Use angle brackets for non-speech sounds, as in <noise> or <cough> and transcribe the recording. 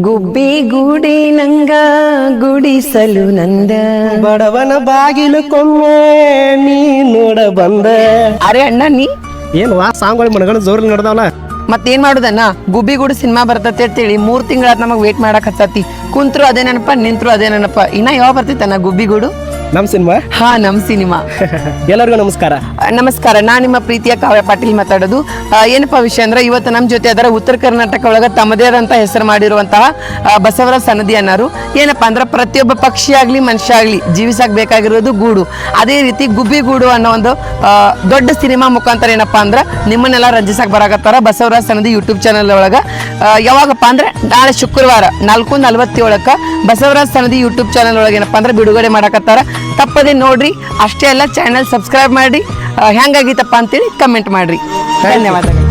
ಗುಬ್ಬಿ ಗುಡಿ ನಂಗ ಗುಡಿಸಲು ನಂದ. ಬಡವನ ಬಾಗಿಲು ಕೊಮ್ಮೆ ನೀ ನೋಡ ಬಂದ. ಅರೆ ಅಣ್ಣ ನೀ? ಏನ್ ವಾ ಸಾಂಗ್ಗಳು ಮನಗಣ ಜೋರ್ ನಡೆದವಲ್ಲ ಮತ್ತೇನ್ ಮಾಡುದಣ್ಣ? ಗುಬ್ಬಿ ಗುಡಿ ಸಿನಿಮಾ ಬರ್ತತೆ ಅಂತೇಳಿ ಮೂರ್ ತಿಂಗಳ ನಮಗ್ ವೇಟ್ ಮಾಡಕ್ ಹತ್ತತಿ ಕುಂತ್ರು ಅದೇ ನೆನಪ ನಿಂತ್ರು ಅದೇ ನೆನಪ. ಇನ್ನ ಯಾವ ಬರ್ತೈತಣ್ಣ ಗುಬ್ಬಿ ಗುಡು? ನಮ್ ಸಿನಿಮಾ? ಹಾ ನಮ್ ಸಿನಿಮಾ. <laughs> ಎಲ್ಲರಿಗೂ ನಮಸ್ಕಾರ. ನಮಸ್ಕಾರ, ನಾ ನಿಮ್ಮ ಪ್ರೀತಿಯ ಕಾವ್ಯ ಪಾಟೀಲ್ ಮಾತಾಡೋದು. ಏನಪ್ಪ ವಿಷಯ ಅಂದ್ರೆ ಇವತ್ತು ನಮ್ಮ ಜೊತೆ ಅದರ ಉತ್ತರ ಕರ್ನಾಟಕ ಒಳಗ ತಮ್ಮದೇ ಆದಂತ ಹೆಸರು ಮಾಡಿರುವಂತಹ ಬಸವರ ಬಸವರಾಜ ಸನದಿ ಅನ್ನೋರು ಏನಪ್ಪಾ ಅಂದ್ರೆ ಪ್ರತಿಯೊಬ್ಬ ಪಕ್ಷಿ ಆಗಲಿ, ಮನುಷ್ಯ ಆಗಲಿ ಜೀವಿಸಕ್ ಬೇಕಾಗಿರೋದು ಗೂಡು. ಅದೇ ರೀತಿ ಗುಬ್ಬಿ ಗೂಡು ಅನ್ನೋ ಒಂದು ದೊಡ್ಡ ಸಿನಿಮಾ ಮುಖಾಂತರ ಏನಪ್ಪಾ ಅಂದ್ರೆ ನಿಮ್ಮನ್ನೆಲ್ಲ ರಂಜಿಸಕ್ ಬರಾಕತ್ತಾರ ಬಸವರಾಜ ಸನದಿ ಯೂಟ್ಯೂಬ್ ಚಾನಲ್ ಒಳಗ. ಯಾವಾಗಪ್ಪ ಅಂದ್ರೆ ನಾಳೆ ಶುಕ್ರವಾರ ನಾಲ್ಕು ನಲ್ವತ್ತೇಳಕ್ಕ ಬಸವರಾಜ್ ಸನದಿ ಯೂಟ್ಯೂಬ್ ಚಾನಲ್ ಒಳಗೆ ಏನಪ್ಪಾ ಅಂದ್ರೆ ಬಿಡುಗಡೆ ಮಾಡಕತ್ತಾರ. ತಪ್ಪದೆ ನೋಡ್ರಿ, ಅಷ್ಟೇ ಅಲ್ಲ ಚಾನಲ್ ಸಬ್ಸ್ಕ್ರೈಬ್ ಮಾಡಿ ಹೆಂಗಾಗಿತ್ತಪ್ಪ ಅಂತೇಳಿ ಕಮೆಂಟ್ ಮಾಡ್ರಿ. ಧನ್ಯವಾದಗಳು.